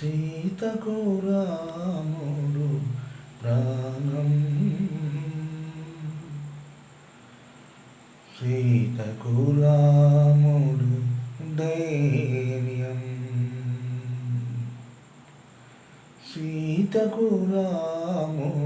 సీతకు రాముడు ప్రాణం. సీతకు రాముడు ధైర్యం. సీతకు రాముడు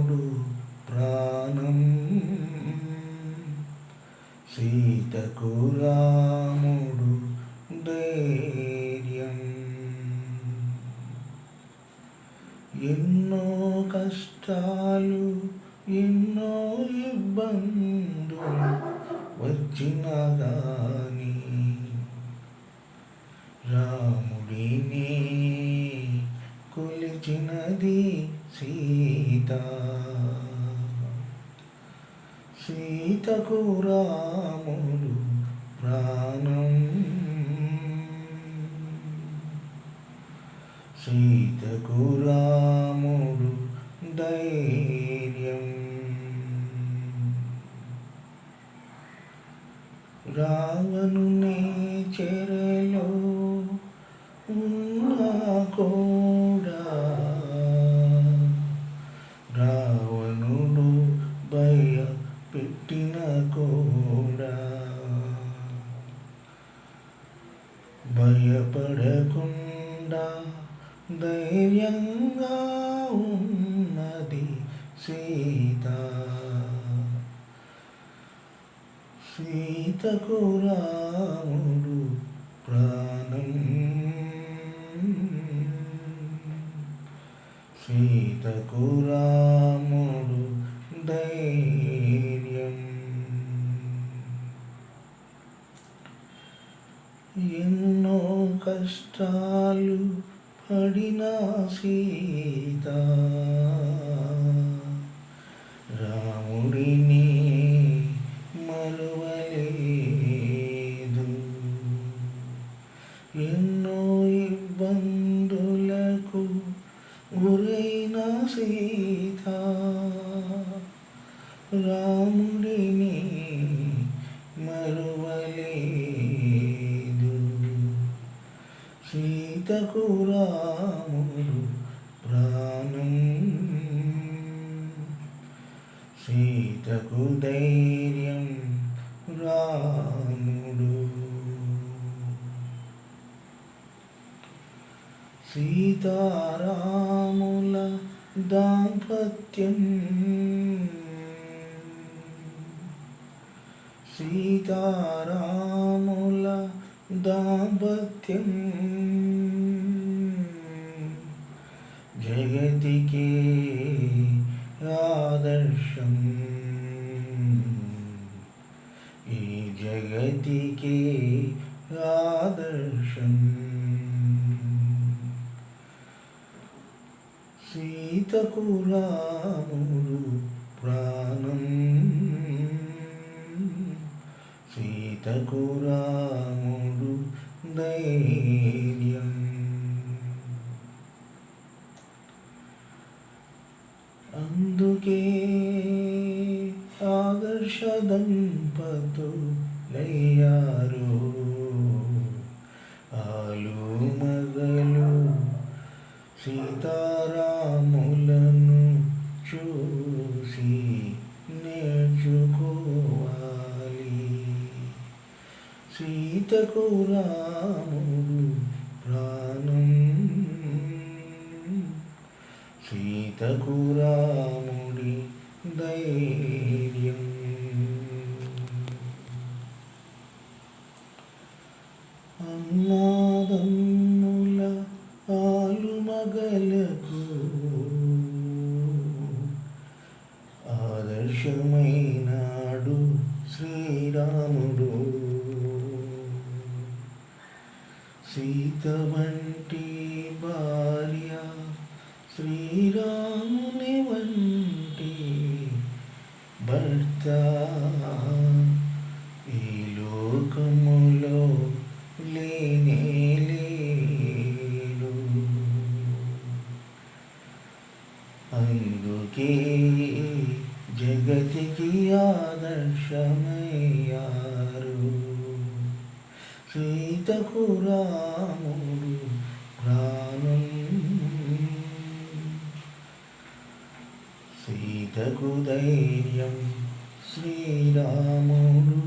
ఎన్నో కష్టాలు ఎన్నో ఇబ్బందులు వచ్చిన కానీ రాముడిని కొలిచినది సీత. సీతకు రాముడు ప్రాణం సీతకు రాముడు ధైర్యం. రావణుని చెరలో ఉన్న కూడా రావణుడు భయ పెట్టిన కూడా. భయపడకుండా ధైర్యంగా ఉన్నది సీత. సీతకు రాముడు ప్రాణం. సీతకు రాముడు ధైర్యం. ఎన్నో కష్టాలు అడినా సీత. రాముడిని మరువలేదు. ఎన్నో ఇబ్బందులకు గురైన సీత. రాముడిని మరువలేదు. సీతకు రాముడు ప్రాణం. సీతకు ధైర్యం రాముడు. సీతారాముల దాంపత్యం. సీతారాముల దాంపత్యం. జగతికి ఆదర్శం. సీతకు రాముడు ప్రాణం. సీతకు రాముడు ధైర్యం. అందుకే ఆదర్శ లయ్యారు ఆలు మగలు సీతారాములను చూసి నేర్చుకోవాలి. సీతకు రాముడు ప్రాణం. సీతకు రాము సీత వంటి భార్య శ్రీరాముని వంటి భర్త. ఈ లోకములో లేనే లేడు అందుకే సీతకు రాముడు ప్రాణం. సీతకు ధైర్యం శ్రీరాముడు.